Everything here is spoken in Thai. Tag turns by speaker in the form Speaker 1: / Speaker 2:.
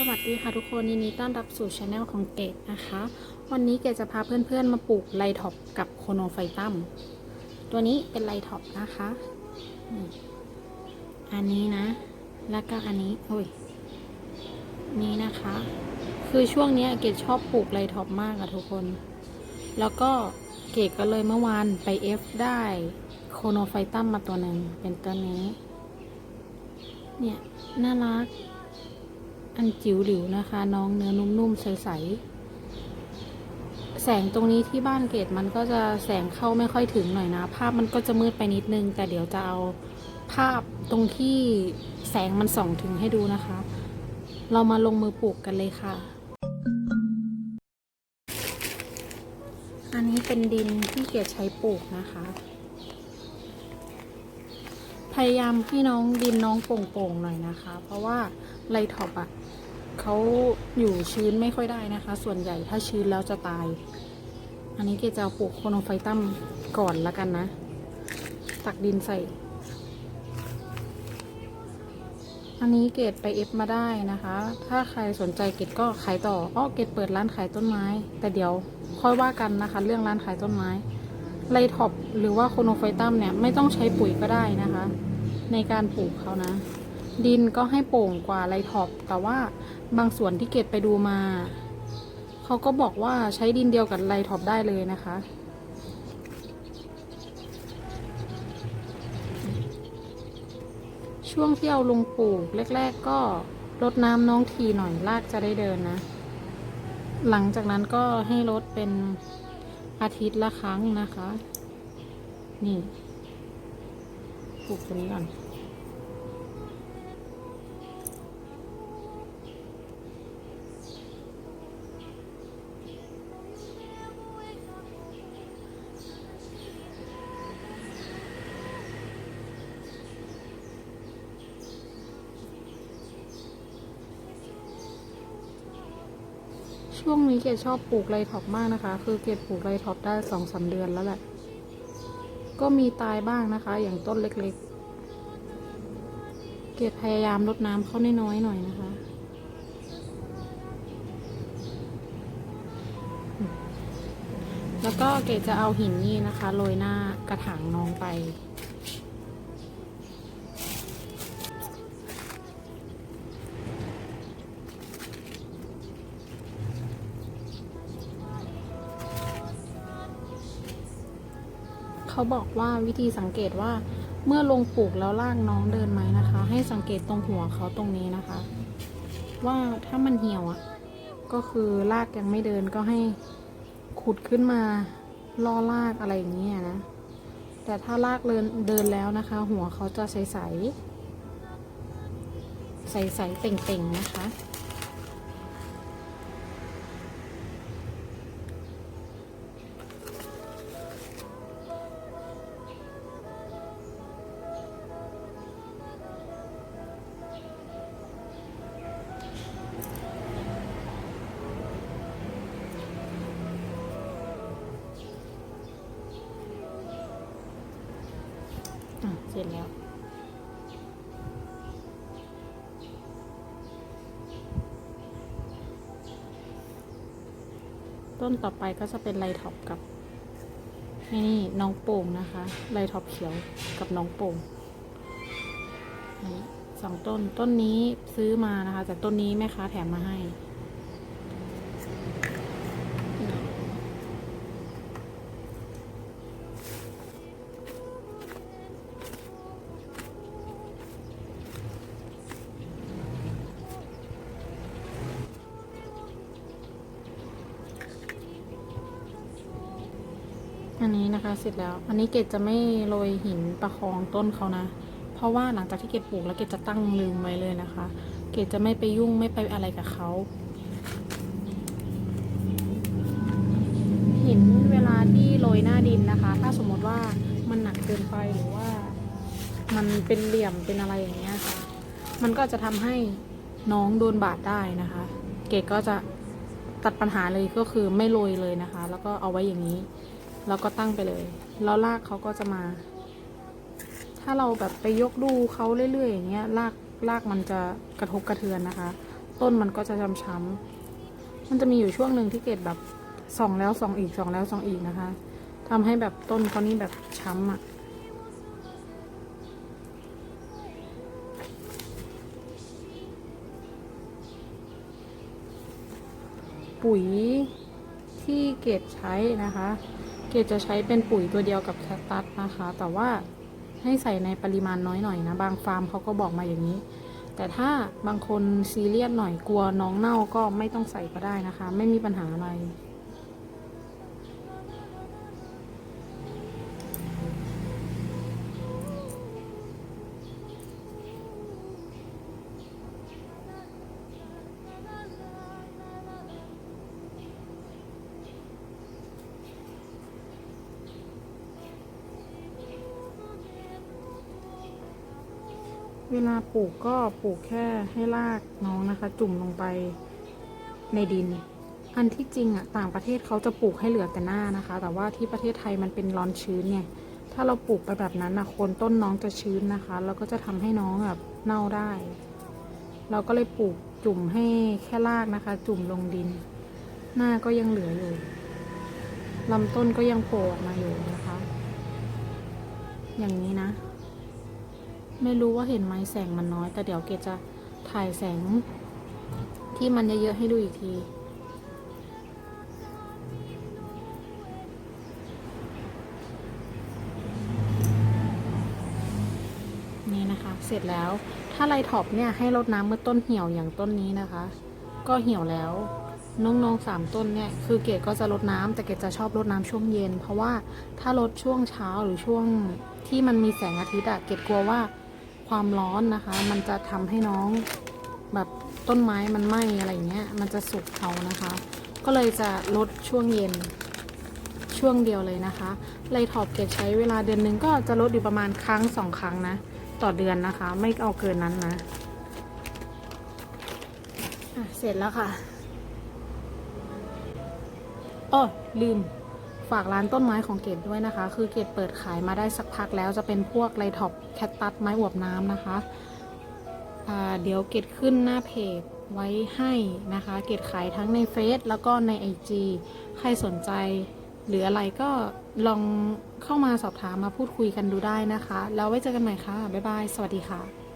Speaker 1: สวัสดีค่ะทุกคนยินดีต้อนรับสู่ช anel ของเกดนะคะ วันนี้เกดจะพาเพื่อนๆมาปลูกไลท็อปกับโคโนไฟตัมตัวนี้เป็นไลท็อปนะคะอันนี้นะ แล้วก็อันนี้โอ้ยนี่นะคะ คือช่วงนี้เกดชอบปลูกไลท็อปมากอะทุกคน แล้วก็เกดก็เลยเมื่อวานไปเอฟได้โคโนไฟตัมมาตัวหนึ่งเป็นตัวนี้ เนี่ยน่ารัก อันจิ๋วหลิวนะคะ น้องเนื้อนุ่มๆใสๆแสงตรงนี้ที่บ้านเกตมันก็จะแสงเข้าไม่ค่อยถึงหน่อยนะ ภาพมันก็จะมืดไปนิดนึง แต่เดี๋ยวจะเอาภาพตรงที่แสงมันส่องถึงให้ดูนะคะ เรามาลงมือปลูกกันเลยค่ะ อันนี้เป็นดินที่เกดใช้ปลูกนะคะพยายามให้น้องดินน้องโป่งๆหน่อยนะคะ เพราะว่าไลท็อปอะ เขาอยู่ชื้นไม่ค่อยได้นะคะ ส่วนใหญ่ถ้าชื้นแล้วจะตาย อันนี้เกดจะปลูกโคโนไฟตัมก่อนละกันนะ ตักดินใส่ อันนี้เกดไปเอฟมาได้นะคะ ถ้าใครสนใจเกดก็ขายต่ออ้อเกดเปิดร้านขายต้นไม้ แต่เดี๋ยวค่อยว่ากันนะคะ เรื่องร้านขายต้นไม้ไลท็อปหรือว่าโคโนไฟตัมเนี่ยไม่ต้องใช้ปุ๋ยก็ได้นะคะ ในการปลูกเขานะ ดินก็ให้โป่งกว่าไลท็อปแต่ว่าบางส่วนที่เกดไปดูมา เขาก็บอกว่าใช้ดินเดียวกับไลท็อปได้เลยนะคะ ช่วงที่เอาลงปลูกแรก ๆ ก็รดน้ำน้องทีหน่อยรากจะได้เดินนะ หลังจากนั้นก็ให้รดเป็นอาทิตย์ละครั้งนะคะ นี่ปลูกตัวนี้ก่อน ช่วงนี้เกดชอบปลูกไรท็อปมากนะคะ คือเกดปลูกไรท็อปได้สองสามเดือนแล้วแหละ ก็มีตายบ้างนะคะ อย่างต้นเล็กๆ เกดพยายามลดน้ำเข้าน้อยๆหน่อยนะคะ แล้วก็เกดจะเอาหินนี่นะคะโรยหน้ากระถางน้องไป เขาบอกว่าวิธีสังเกตว่าเมื่อลงปลูกแล้วลากน้องเดินไหมนะคะ ให้สังเกตตรงหัวเขาตรงนี้นะคะ ว่าถ้ามันเหี่ยวอะ ก็คือลากยังไม่เดินก็ให้ขุดขึ้นมาล่อลากอะไรอย่างเงี้ยนะ แต่ถ้าลากเดินเดินแล้วนะคะ หัวเขาจะใสใสใสใสเต่งๆนะคะ ร็จแล้วต้นต่อไปก็จะเป็นไลท็อปกับนี่น้องโป่งนะคะไลท็อปเขียวกับน้องโป่งสองต้นต้นนี้ซื้อมานะคะ แต่ต้นนี้แม่ค้าแถมมาให้ อันนี้นะคะเสร็จแล้ว อันนี้เกดจะไม่โรยหินประคองต้นเขานะ เพราะว่าหลังจากที่เกดปลูกแล้วเกดจะตั้งลืมไว้เลยนะคะ เกดจะไม่ไปยุ่งไม่ไปอะไรกับเขา หินเวลาที่โรยหน้าดินนะคะ ถ้าสมมติว่ามันหนักเกินไปหรือว่า มันเป็นเหลี่ยมเป็นอะไรอย่างเงี้ยค่ะ มันก็จะทำให้น้องโดนบาดได้นะคะ เกดก็จะตัดปัญหาเลยก็คือไม่โรยเลยนะคะ แล้วก็เอาไว้อย่างนี้ แล้วก็ตั้งไปเลย แล้วลากเขาก็จะมา ถ้าเราแบบไปยกดูเขาเรื่อยๆอย่างเงี้ยลากลากมันจะกระทบกระเทือนนะคะ ต้นมันก็จะช้ำๆมันจะมีอยู่ช่วงหนึ่งที่เกดแบบส่องแล้วส่องอีกส่องแล้วส่องอีกนะคะทำให้แบบต้นเขานี่แบบช้ำอะ่ะปุ๋ย ที่เกดใช้นะคะ เกดจะใช้เป็นปุ๋ยตัวเดียวกับแคคตัสนะคะ แต่ว่าให้ใส่ในปริมาณน้อยหน่อยนะ บางฟาร์มเขาก็บอกมาอย่างนี้ แต่ถ้าบางคนซีเรียสหน่อยกลัวน้องเน่าก็ไม่ต้องใส่ก็ได้นะคะ ไม่มีปัญหาอะไร เวลาปลูกก็ปลูกแค่ให้รากน้องนะคะ จุ่มลงไปในดิน อันที่จริงอะต่างประเทศเขาจะปลูกให้เหลือแต่หน้านะคะ แต่ว่าที่ประเทศไทยมันเป็นร้อนชื้นไงถ้าเราปลูกไปแบบนั้นนะโคนต้นน้องจะชื้นนะคะแล้วก็จะทำให้น้องแบบเน่าได้ เราก็เลยปลูกจุ่มให้แค่รากนะคะ จุ่มลงดิน หน้าก็ยังเหลืออยู่ลำต้นก็ยังโผล่ออกมาอยู่นะคะ อย่างนี้นะ ไม่รู้ว่าเห็นไหมแสงมันน้อย แต่เดี๋ยวเกจะถ่ายแสง ที่มันเยอะๆให้ดูอีกที นี่นะคะ เสร็จแล้ว ถ้าไลท็อปเนี่ยให้รดน้ำเมื่อต้นเหี่ยวอย่างต้นนี้นะคะ ก็เหี่ยวแล้วน้องๆสามต้นเนี่ยคือเกดก็จะรดน้ำแต่เกดจะชอบรดน้ำช่วงเย็น เพราะว่าถ้ารดช่วงเช้าหรือช่วงที่มันมีแสงอาทิตย์อะเกดกลัวว่า ความร้อนนะคะ มันจะทำให้น้องแบบต้นไม้มันไหม้อะไรเงี้ย มันจะสุกเอานะคะ ก็เลยจะลดช่วงเย็นช่วงเดียวเลยนะคะไลทอปเกตใช้เวลาเดือนหนึ่งก็จะลดอยู่ประมาณครั้งสองครั้งนะ ต่อเดือนนะคะ ไม่เอาเกินนั้นนะะเสร็จแล้วค่ะอ้อลืม ฝากร้านต้นไม้ของเกดด้วยนะคะ คือเกดเปิดขายมาได้สักพักแล้วจะเป็นพวกไลท็อปแคตตัสไม้อวบน้ำนะคะเดี๋ยวเกดขึ้นหน้าเพจไว้ให้นะคะ เกดขายทั้งในเฟซแล้วก็ใน IG ใครสนใจหรืออะไรก็ลองเข้ามาสอบถามมาพูดคุยกันดูได้นะคะ แล้วไว้เจอกันใหม่ค่ะ บ๊ายบาย สวัสดีค่ะ